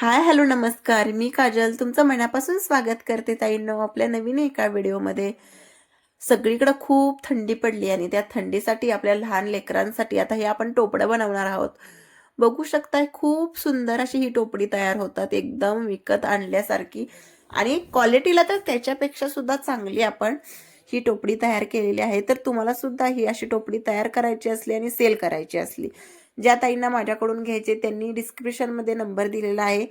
Hi hello नमस्कार. मी काजल. तुमचं मनापासून स्वागत करते ताईंनो आपल्या नवीन एका व्हिडिओमध्ये. सगळीकडे खूप थंडी पडली आणि त्या थंडीसाठी आपल्या लहान लेकरांसाठी आता हे आपण टोपडं बनवणार आहोत. बघू शकताय खूप सुंदर अशी ही टोपडी तयार होतात. एकदम विकत आणल्यासारखी आणि क्वालिटीला तर त्याच्यापेक्षा सुद्धा चांगली आपण ही टोपडी तयार केलेली आहे. तर तुम्हाला सुद्धा ही अशी टोपडी तयार करायची असली आणि सेल करायची असली ज्या ताईंना माझ्याकडून घ्यायचे त्यांनी डिस्क्रिप्शनमध्ये नंबर दिलेला आहे.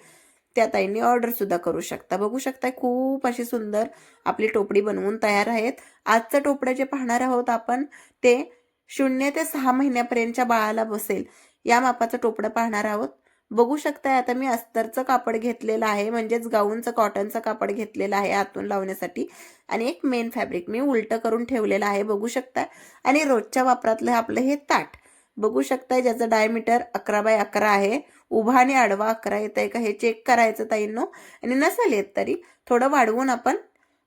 त्या ताईंनी ऑर्डरसुद्धा करू शकता. बघू शकता खूप अशी सुंदर आपली टोपडी बनवून तयार आहेत. आजचं टोपडं जे पाहणार आहोत आपण ते शून्य ते सहा महिन्यापर्यंतच्या बाळाला बसेल. या मापाचं टोपडं पाहणार आहोत. बघू शकताय आता मी अस्तरचं कापड घेतलेलं आहे म्हणजेच गाऊनचं कॉटनचं कापड घेतलेलं आहे आतून लावण्यासाठी. आणि एक मेन फॅब्रिक मी उलटं करून ठेवलेलं आहे बघू शकताय. आणि रोजच्या वापरातलं आपलं हे ताट. बघू शकताय ज्याचं डायमीटर अकरा बाय अकरा आहे. उभा आणि आडवा अकरा येत आहे का हे चेक करायचं ताईंनो. आणि नसेल येत तरी थोडं वाढवून आपण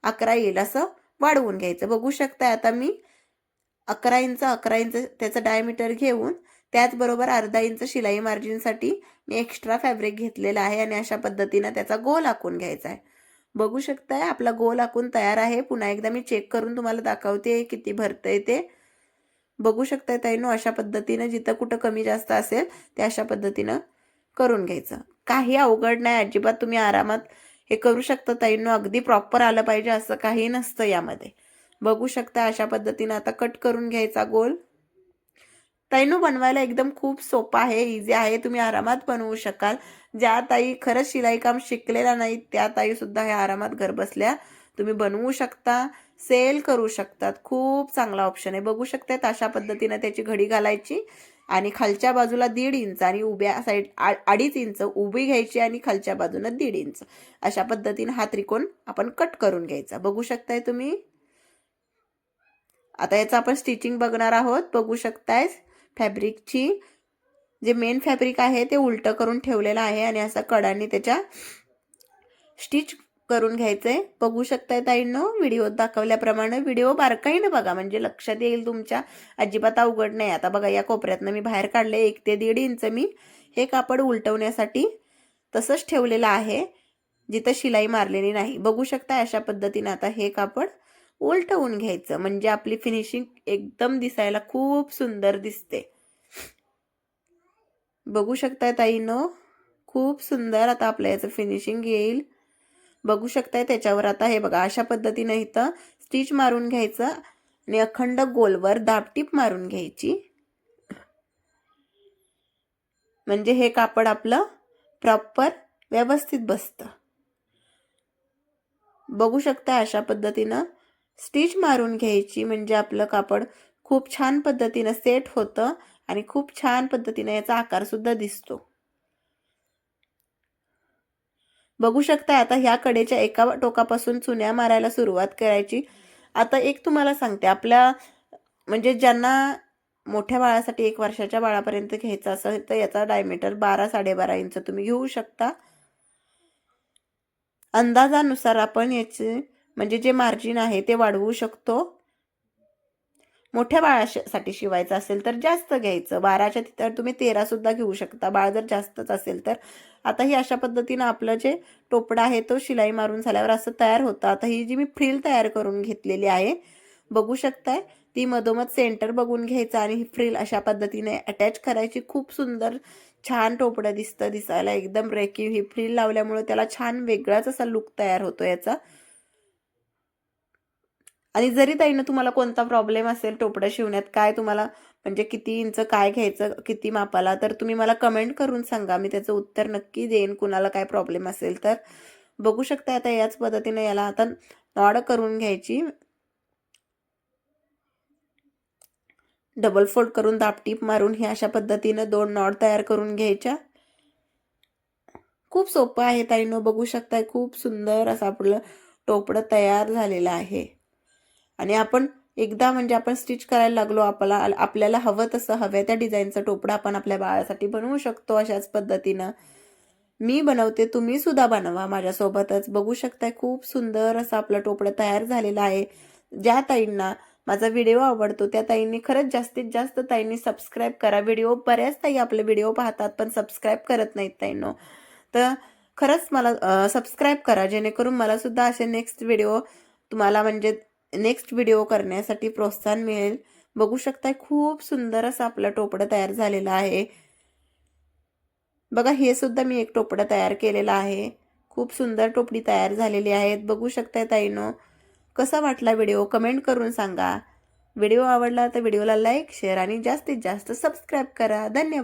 अकरा येईल असं वाढवून घ्यायचं. बघू शकताय आता मी अकरा इंच अकरा इंच त्याचं डायमीटर घेऊन त्याचबरोबर अर्धा इंच शिलाई मार्जिनसाठी मी एक्स्ट्रा फॅब्रिक घेतलेला आहे आणि अशा पद्धतीनं त्याचा गोल आखून घ्यायचा आहे. बघू शकताय आपला गोल आखून तयार आहे. पुन्हा एकदा मी चेक करून तुम्हाला दाखवते किती भरतंय ते. बघू शकताय ताईनो अशा पद्धतीनं जिथं कुठं कमी जास्त असेल ते अशा पद्धतीनं करून घ्यायचं. काही अवघड नाही अजिबात तुम्ही आरामात हे करू शकता ताईनो. अगदी प्रॉपर आलं पाहिजे असं काही नसतं यामध्ये. बघू शकता अशा पद्धतीनं आता कट करून घ्यायचा गोल. ताईनो बनवायला एकदम खूप सोपं आहे इझी आहे. तुम्ही आरामात बनवू शकाल. ज्या ताई खरंच शिलाई काम शिकलेल्या नाहीत त्या ताईसुद्धा हे आरामात घरबसल्या तुम्ही बनवू शकता. सेल करू शकतात. खूप चांगला ऑप्शन आहे. बघू शकतात अशा पद्धतीनं त्याची घडी घालायची आणि खालच्या बाजूला दीड इंच आणि उभ्या साईड आ- अडीच इंच उभी घ्यायची आणि खालच्या बाजूनं दीड इंच. अशा पद्धतीनं हा त्रिकोण आपण कट करून घ्यायचा. बघू शकताय तुम्ही? आता याचं आपण स्टिचिंग बघणार आहोत. बघू शकताय फॅब्रिकची जे मेन फॅब्रिक आहे ते उलटं करून ठेवलेलं आहे आणि असं कडांनी त्याच्या स्टिच करून घ्यायचंय. बघू शकताय ताईंनो व्हिडिओ दाखवल्याप्रमाणे. व्हिडिओ बारकाईनं बघा म्हणजे लक्षात येईल तुमच्या. अजिबात अवघड नाही. आता बघा या कोपऱ्यातनं मी बाहेर काढले एक ते दीड इंच मी. हे कापड उलटवण्यासाठी तसंच ठेवलेलं आहे. जिथं शिलाई मारलेली नाही. बघू शकता अशा पद्धतीनं आता हे कापड उलटवून घ्यायचं. म्हणजे आपली फिनिशिंग एकदम दिसायला खूप सुंदर दिसते. बघू शकताय ताईनो खूप सुंदर आता आपल्या याचं फिनिशिंग येईल. बघू शकताय त्याच्यावर. आता हे बघा अशा पद्धतीनं इथं स्टिच मारून घ्यायचं आणि अखंड गोलवर दाबटीप मारून घ्यायची. म्हणजे हे कापड आपलं प्रॉपर व्यवस्थित बसतं. बघू शकता अशा पद्धतीनं स्टिच मारून घ्यायची. म्हणजे आपलं कापड खूप छान पद्धतीनं सेट होतं आणि खूप छान पद्धतीनं याचा आकारसुद्धा दिसतो. बघू शकता आता ह्या कडेच्या एका टोकापासून चुन्या मारायला सुरुवात करायची. आता एक तुम्हाला सांगते आपल्या म्हणजे ज्यांना मोठ्या बाळासाठी एक वर्षाच्या बाळापर्यंत घ्यायचं असेल तर याचा डायमीटर बारा साडेबारा इंच तुम्ही घेऊ शकता. अंदाजानुसार आपण याचे म्हणजे जे मार्जिन आहे ते वाढवू शकतो. मोठ्या बाळासाठी शिवायचं असेल तर जास्त घ्यायचं. बाराच्या तिथं तुम्ही तेरा सुद्धा घेऊ शकता. बाळ जर जास्तच असेल तर आता ही अशा पद्धतीनं आपलं जे टोपडा आहे तो शिलाई मारून झाल्यावर असं तयार होतं. आता ही जी मी फ्रिल तयार करून घेतलेली आहे बघू शकताय ती मधोमध सेंटर बघून घ्यायचं आणि ही फ्रिल अशा पद्धतीने अटॅच करायची. खूप सुंदर छान टोपडं दिसतं दिसायला एकदम रेकीव ही फ्रिल लावल्यामुळे त्याला छान वेगळाच असा लुक तयार होतो याचा. आणि जरी ताईनं तुम्हाला कोणता प्रॉब्लेम असेल टोपडं शिवण्यात काय तुम्हाला म्हणजे किती इंच काय घ्यायचं किती मापाला तर तुम्ही मला कमेंट करून सांगा. मी त्याचं उत्तर नक्की देईन कुणाला काय प्रॉब्लेम असेल तर. बघू शकता आता याच पद्धतीने याला आता नॉड करून घ्यायची. डबल फोल्ड करून दापटीप मारून हे अशा पद्धतीनं दोन नॉड तयार करून घ्यायच्या. खूप सोपं आहे ताईनो बघू शकताय खूप सुंदर असं आपलं टोपडं तयार झालेलं आहे. आणि आपण एकदा म्हणजे आपण स्टिच करायला लागलो आपला आपल्याला हवं तसं हव्या त्या डिझाईनचं टोपडा आपण आपल्या बाळासाठी बनवू शकतो अशाच पद्धतीनं. मी बनवते तुम्ही सुद्धा बनवा माझ्यासोबतच. बघू शकताय खूप सुंदर असं आपलं टोपडं तयार झालेला आहे. ज्या ताईंना माझा व्हिडिओ आवडतो त्या ताईंनी खरंच जास्तीत जास्त ताईंनी सबस्क्राईब करा. व्हिडिओ बऱ्याच ताई आपले व्हिडिओ पाहतात पण सबस्क्राईब करत नाहीत ताईंनो. तर खरंच मला सबस्क्राईब करा जेणेकरून मला सुद्धा असे नेक्स्ट व्हिडिओ तुम्हाला म्हणजे नेक्स्ट व्हिडिओ करण्यासाठी प्रोत्साहन मिळेल. बघू शकताय खूप सुंदर असं आपलं टोपडं तयार झालेलं आहे. बघा हे सुद्धा मी एक टोपडं तयार केलेलं आहे. खूप सुंदर टोपडी तयार झालेली आहेत. बघू शकताय ताईनो कसा वाटला व्हिडिओ कमेंट करून सांगा. व्हिडिओ आवडला तर व्हिडिओला लाईक शेअर आणि जास्तीत जास्त सबस्क्राईब करा. धन्यवाद.